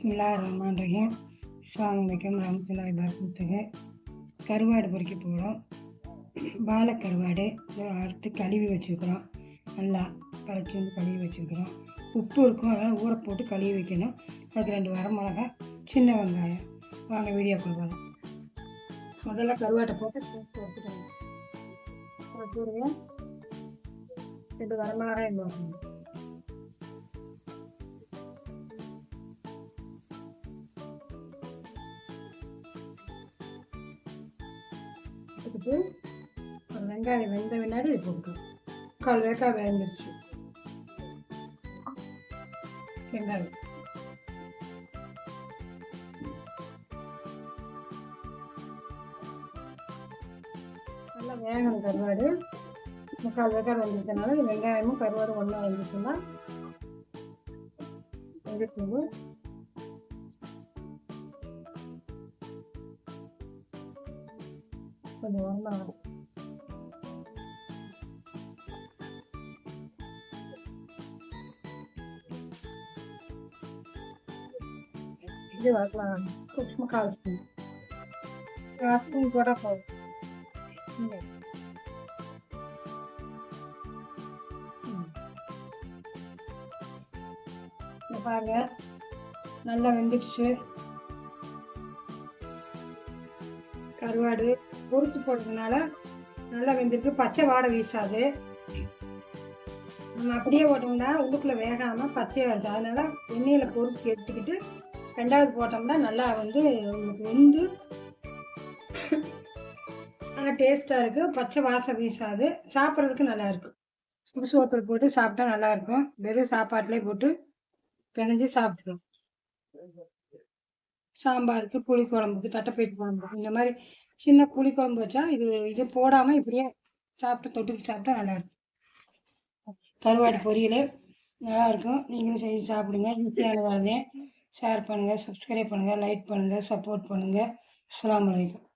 பிஸ்மில்லா ரஹ்மான் ரஹீம் அஸ்ஸலாமு வலைக்கம் ரஹமத்துல்லாய் பரமத்துக்கு கருவாடு பொறுக்கி போகிறோம் வாழை கருவாடு அறுத்து கழுவி வச்சுருக்குறோம். நல்லா கழிச்சு வந்து கழுவி வச்சுருக்குறோம். உப்பு இருக்கும் அதனால் ஊற போட்டு கழுவி வைக்கணும். அதுக்கு ரெண்டு வரமிளகா சின்ன வெங்காயம். வாங்க வீடியோ போகலாம் முதல்ல கருவாட்டை போட்டு சேர்த்து ரெண்டு வரமிளகாயும் போடணும். எடுத்துக்கிட்டு ஒரு வெங்காயம் வெந்த பின்னாடி போட்டுக்கணும் கால் வேக்காய் வேந்துருச்சு வெங்காயம். நல்லா வேகணும் கருவாடு. முக்கால் வேக்காய் வந்துருக்கனால இந்த வெங்காயமும் கருவாடும் ஒன்றா வந்துச்சுன்னா வெந்துச்சு கொஞ்சம் வரலாம் இது வரலாம் சும்மா காலத்து ஸ்பூன். கூட போகும் பாருங்க. நல்லா வெந்துடுச்சு. கருவாடு. பொரிச்சு போடுறதுனால நல்லா வெந்திருக்கு. பச்சை வாடை வீசாது. நம்ம அப்படியே போட்டோம்னா உள்ளுக்குள்ள வேகாம பச்சையா வருது அதனால எண்ணெயில பொரிச்சு எடுத்துக்கிட்டு ரெண்டாவது போட்டோம்னா நல்லா வந்து உங்களுக்கு வெந்து நல்லா டேஸ்டா இருக்கு. பச்சை வாசம் வீசாது. சாப்பிட்றதுக்கு நல்லா இருக்கும். சுடு சோப்பில் போட்டு சாப்பிட்டா நல்லா இருக்கும். வெறும் சாப்பாட்டிலே போட்டு பிணைஞ்சு சாப்பிடுறோம் சாம்பாருக்கு புளி குழம்புக்கு தட்டைப்பயிறு குழம்புக்கு. இந்த மாதிரி சின்ன புளி குழம்பு வச்சா இது இது போடாமல் இப்படியே சாப்பிட்டு தொட்டுக்கு சாப்பிட்டா நல்லாயிருக்கும் கருவாட்டு கருவாடு பொரியல் நல்லாயிருக்கும் நீங்களும் செஞ்சு சாப்பிடுங்க. ஈஸியான வேலையை ஷேர் பண்ணுங்கள் சப்ஸ்கிரைப் பண்ணுங்கள் லைக் பண்ணுங்கள் சப்போர்ட் பண்ணுங்கள் அஸ்லாம் வலைக்கம்